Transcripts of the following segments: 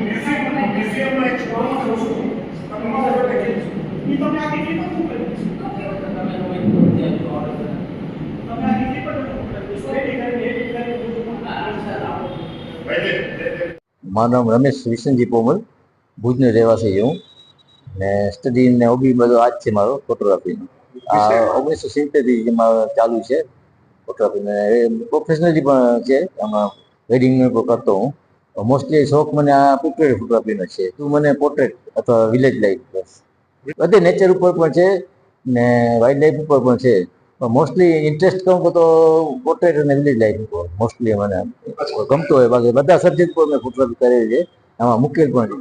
મ્યુઝિયમમાં એક જોવાનું જાઉં છું તમે મારા જોડે લખેલું છે. ઈ તમે આ ડિગ્રી પર શું કર્યું છે? તમે આ ડિગ્રી પર શું કર્યું છે? બે ડિગ્રી, બે ડિગ્રી, બધું. ભાઈ લે, લે, લે. મારું નામ રમેશ વિશનજી પોમલ. ભુજનો રહેવાસી છું ને સ્ટડી ને હોબી બધો આજ છે મારો ફોટોગ્રાફીનો આ ઓગણીસો સિત્તેરથી જેમાં ચાલુ છે ફોટોગ્રાફી ને. પ્રોફેશનલી પણ છે આમાં વેડિંગનું પણ કરતો હું. મોસ્ટલી શોખ મને આ પોર્ટ્રેટ ફોટોગ્રાફીનો છે. તું મને પોર્ટ્રેટ અથવા વિલેજ લાઈફ બસ. બધે નેચર ઉપર પણ છે ને વાઇલ્ડ લાઈફ ઉપર પણ છે. મોસ્ટલી ઇન્ટરેસ્ટ કહું તો પોર્ટ્રેટ અને વિલેજ લાઈફ મોસ્ટલી મને ગમતો હોય. બાકી બધા સબ્જેક્ટ પર મેં ફોટોગ્રાફી કરેલી છે. આમાં મુકેલ પણ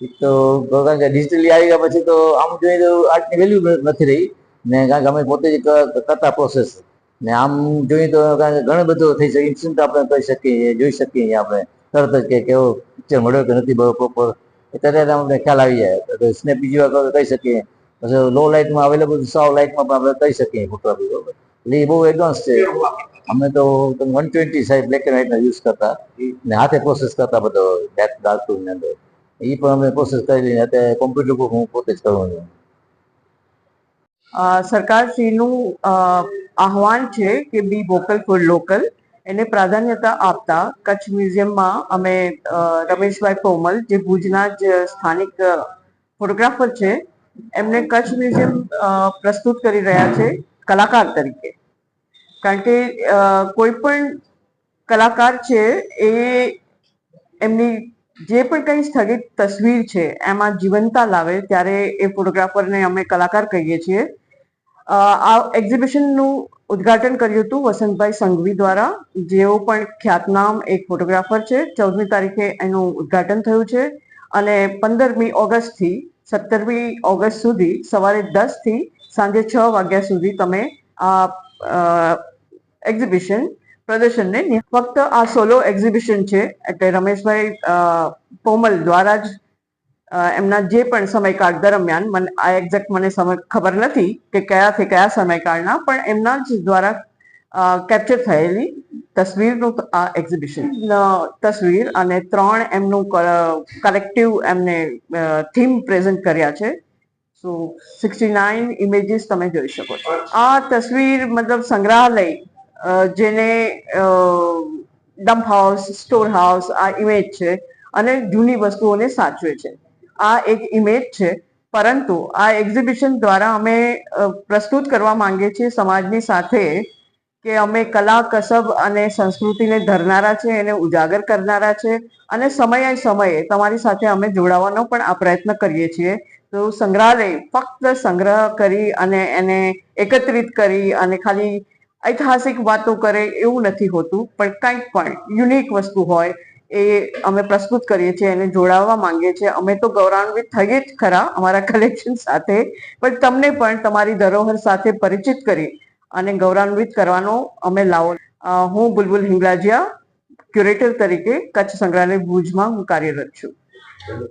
એક તો કારણ કે ડિજિટલી આવી ગયા પછી તો આમ જોઈએ તો આર્ટની વેલ્યુ નથી રહી. ને કારણ કે અમે પોતે જ કરતા પ્રોસેસ ને આમ જોઈએ તો કારણ કે ઘણો બધો થઈ શકે. ઇન્સ્ટન્ટ આપણે કરી શકીએ જોઈ શકીએ આપણે. તરત જ કે કેવો પિક્ચર મળ્યો કે નથી મળ્યો પ્રોપર ત્યારે અમને ખ્યાલ આવી જાય. સ્નેપ બીજી વાર કહી શકીએ. પછી લો લાઇટમાં અવેલેબલ સાવ લાઇટમાં પણ આપણે કહી શકીએ ફોટો બરોબર? એ બહુ એડવાન્સ છે. અમે તો one twenty size black and વ્હાઇટના use કરતા. ને હાથે પ્રોસેસ કરતા બધો ડાર્ક ડાર્ક અંદર. એ પણ અમે પ્રોસેસ કરી અત્યારે કોમ્પ્યુટર ઉપર હું પોતે જ કરું છું. સરકારશ્રીનું આહવાન છે કે બી વોકલ ફોર લોકલ એને પ્રાધાન્યતા આપતા કચ્છ મ્યુઝિયમમાં અમે રમેશભાઈ પોમલ, જે ભુજના જ સ્થાનિક ફોટોગ્રાફર છે એમને કચ્છ મ્યુઝિયમ પ્રસ્તુત કરી રહ્યા છે કલાકાર તરીકે. કારણ કે કોઈ પણ કલાકાર છે એ એમની જે પણ કંઈ સ્થગિત તસવીર છે એમાં જીવંતતા લાવે ત્યારે એ ફોટોગ્રાફરને અમે કલાકાર કહીએ છીએ. આ એક્ઝિબિશનનું ઉદ્ઘાટન કર્યું હતું વસંતભાઈ સંઘવી દ્વારા. જેઓ પણ ખ્યાતનામ એક ફોટોગ્રાફર છે. ચૌદમી તારીખે એનું ઉદ્ઘાટન થયું છે અને પંદરમી ઓગસ્ટથી સત્તરમી ઓગસ્ટ સુધી સવારે દસથી સાંજે છ વાગ્યા સુધી તમે આ એક્ઝિબિશન પ્રદર્શનને ફક્ત આ સોલો એક્ઝિબિશન છે. એટલે રમેશભાઈ પોમલ દ્વારા જ એમના જે પણ સમયકાળ દરમિયાન મને, આ એક્ઝેક્ટ મને સમય ખબર નથી કે કયાથી કયા સમયકાળના, પણ એમના જ દ્વારા કેપ્ચર થયેલી તસવીરનું આ એક્ઝિબિશન તસવીર અને ત્રણ એમનું કલેક્ટિવ એમને થીમ પ્રેઝન્ટ કર્યા છે. સો સિક્સટી નાઇન ઇમેજીસ તમે જોઈ શકો છો. આ તસવીર મતલબ સંગ્રહાલય જેને ડમ્પ હાઉસ સ્ટોર હાઉસ આ ઇમેજ છે અને જૂની વસ્તુઓને સાચવે છે. આ એક ઇમેજ છે. પરંતુ આ એક્ઝિબિશન દ્વારા અમે પ્રસ્તુત કરવા માંગીએ છીએ સમાજની સાથે કે અમે કલા, કસબ અને સંસ્કૃતિને ધરનારા છે, એને ઉજાગર કરનારા છે અને સમયે સમયે તમારી સાથે અમે જોડાવાનો પણ આ પ્રયત્ન કરીએ છીએ. તો સંગ્રહાલય ફક્ત સંગ્રહ કરી અને એને એકત્રિત કરી અને ખાલી ઐતિહાસિક વાતો કરે એવું નથી હોતું, પણ કંઈક પણ યુનિક વસ્તુ હોય એ અમે પ્રસ્તુત કરીએ છીએ, એને જોડાવવા માંગીએ છીએ. અમે તો ગૌરવાન્વિત થઈએ જ ખરા અમારા કલેક્શન સાથે, પણ તમને પણ તમારી ધરોહર સાથે પરિચિત કરી અને ગૌરવાન્વિત કરવાનો અમે લાવો. હું બુલબુલ હિંગલાજિયા ક્યુરેટર તરીકે કચ્છ સંગ્રહાલય ભુજમાં હું કાર્યરત છું.